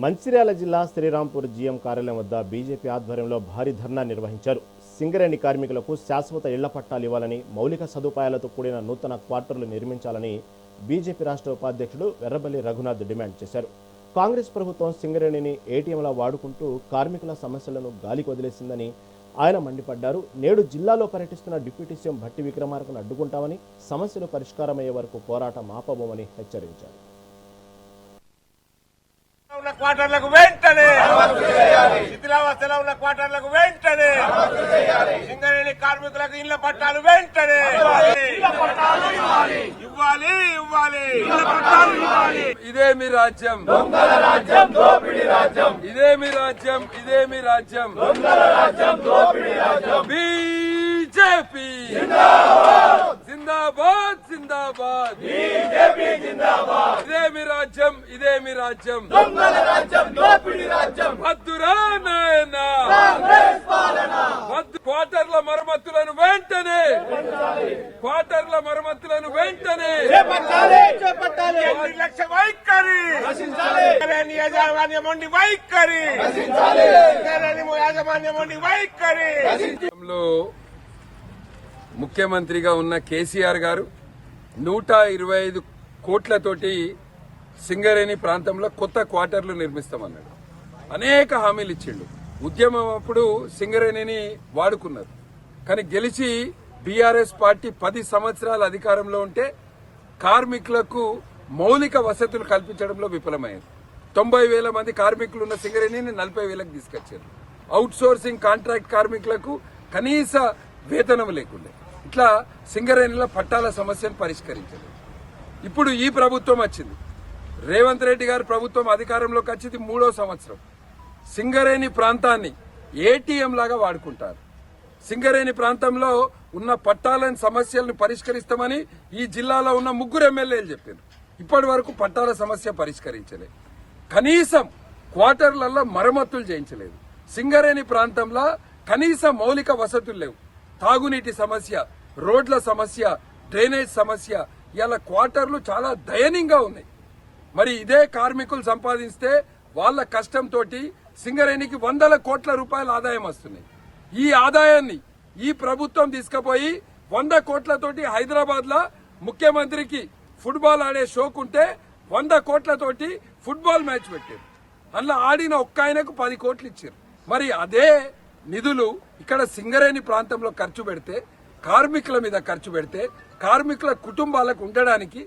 మంచిర్యాల జిల్లా శ్రీరాంపూర్ జీఎం కార్యాలయం వద్ద బీజేపీ ఆధ్వర్యంలో భారీ ధర్నా నిర్వహించారు. సింగరేణి కార్మికులకు శాశ్వత ఇళ్ళ పట్టాలు ఇవ్వాలని మౌలిక సదుపాయాలతో కూడిన నూతన క్వార్టర్లు నిర్మించాలని బీజేపీ రాష్ట్ర ఉపాధ్యక్షుడు వెర్రబల్లి రఘునాథ్ డిమాండ్ చేశారు. కాంగ్రెస్ ప్రభుత్వం సింగరేణిని ఏటీఎంలా వాడుకుంటూ కార్మికుల సమస్యలను గాలికి వదిలేసిందని ఆయన మండిపడ్డారు. నేడు జిల్లాలో పర్యటిస్తున్న డిప్యూటీ సీఎం భట్టి విక్రమార్కను అడ్డుకుంటామని సమస్యలు పరిష్కారమయ్యే వరకు పోరాటం ఆపబోమని హెచ్చరించారు. క్వార్టర్లకు వెంటనే. శిథిలావస్థలో ఉన్న క్వార్టర్లకు వెంటనే. సింగరేణి కార్మికులకు ఇళ్ళ పట్టాలు వెంటనే. ఇవ్వాలి ఇవ్వాలి. ఇదే మీ రాజ్యం. దొంగల రాజ్యం దోపిడి రాజ్యం ఇదే మీ రాజ్యం ఇదే మీ రాజ్యం దొంగల రాజ్యం దోపిడి రాజ్యం. బీజేపీ. జిందాబాద్ జిందాబాద్. బీజేపీ జిందాబాద్. ఇదే మీ రాజ్యం? దొంగల రాజ్యం దోపిడి రాజ్యం. వద్దురా నాయన? వద్దు క్వార్టర్ల మరమ్మతులను వెంటనే. క్వార్టర్ల మరమ్మతులను వెంటనే. నిర్లక్ష్య వైఖరి. సింగరేణి యాజమాన్యం ఉండి వైఖరి. సింగరేణి యాజమాన్యం ఉండి వైఖరి. ముఖ్యమంత్రిగా ఉన్న కేసీఆర్ గారు నూట ఇరవై ఐదు కోట్లతోటి సింగరేణి ప్రాంతంలో కొత్త క్వార్టర్లు నిర్మిస్తామన్నాడు. అనేక హామీలు ఇచ్చిండు. ఉద్యమం అప్పుడు సింగరేణిని వాడుకున్నారు. కానీ గెలిచి బీఆర్ఎస్ పార్టీ పది సంవత్సరాల అధికారంలో ఉంటే కార్మికులకు మౌలిక వసతులు కల్పించడంలో విఫలమైంది తొంభై వేల మంది కార్మికులు ఉన్న సింగరేణిని నలభై వేలకు తీసుకొచ్చారు. అవుట్ సోర్సింగ్ కాంట్రాక్ట్ కార్మికులకు కనీస వేతనం లేకుండా. ఇట్లా సింగరేణిలో పట్టాల సమస్యను పరిష్కరించారు. ఇప్పుడు ఈ ప్రభుత్వం వచ్చింది. రేవంత్ రెడ్డి గారి ప్రభుత్వం అధికారంలోకి వచ్చింది మూడో సంవత్సరం. సింగరేణి ప్రాంతాన్ని ఏటీఎం లాగా వాడుకుంటారు. సింగరేణి ప్రాంతంలో ఉన్న పట్టాలని సమస్యలను పరిష్కరిస్తామని ఈ జిల్లాలో ఉన్న ముగ్గురు ఎమ్మెల్యేలు చెప్పారు. ఇప్పటి వరకు పట్టాల సమస్య పరిష్కరించలే. కనీసం క్వార్టర్లలో మరమ్మతులు చేయించలేదు. సింగరేణి ప్రాంతంలో కనీస మౌలిక వసతులు లేవు. తాగునీటి సమస్య రోడ్ల సమస్య డ్రైనేజ్ సమస్య ఇలా క్వార్టర్లు చాలా దయనీయంగా ఉన్నాయి. మరి ఇదే కార్మికులు సంపాదిస్తే వాళ్ళ కష్టంతో సింగరేణికి వందల కోట్ల రూపాయల ఆదాయం వస్తున్నాయి. ఈ ఆదాయాన్ని ఈ ప్రభుత్వం తీసుకుపోయి వంద కోట్లతోటి హైదరాబాద్లో ముఖ్యమంత్రికి ఫుట్బాల్ ఆడే షోకుంటే వంద కోట్లతోటి ఫుట్బాల్ మ్యాచ్ పెట్టారు. అందులో ఆడిన ఒక్క ఆయనకు పది కోట్లు ఇచ్చారు. మరి అదే నిధులు ఇక్కడ సింగరేణి ప్రాంతంలో ఖర్చు పెడితే కార్మికుల మీద ఖర్చు పెడితే కార్మికుల కుటుంబాలకు ఉండడానికి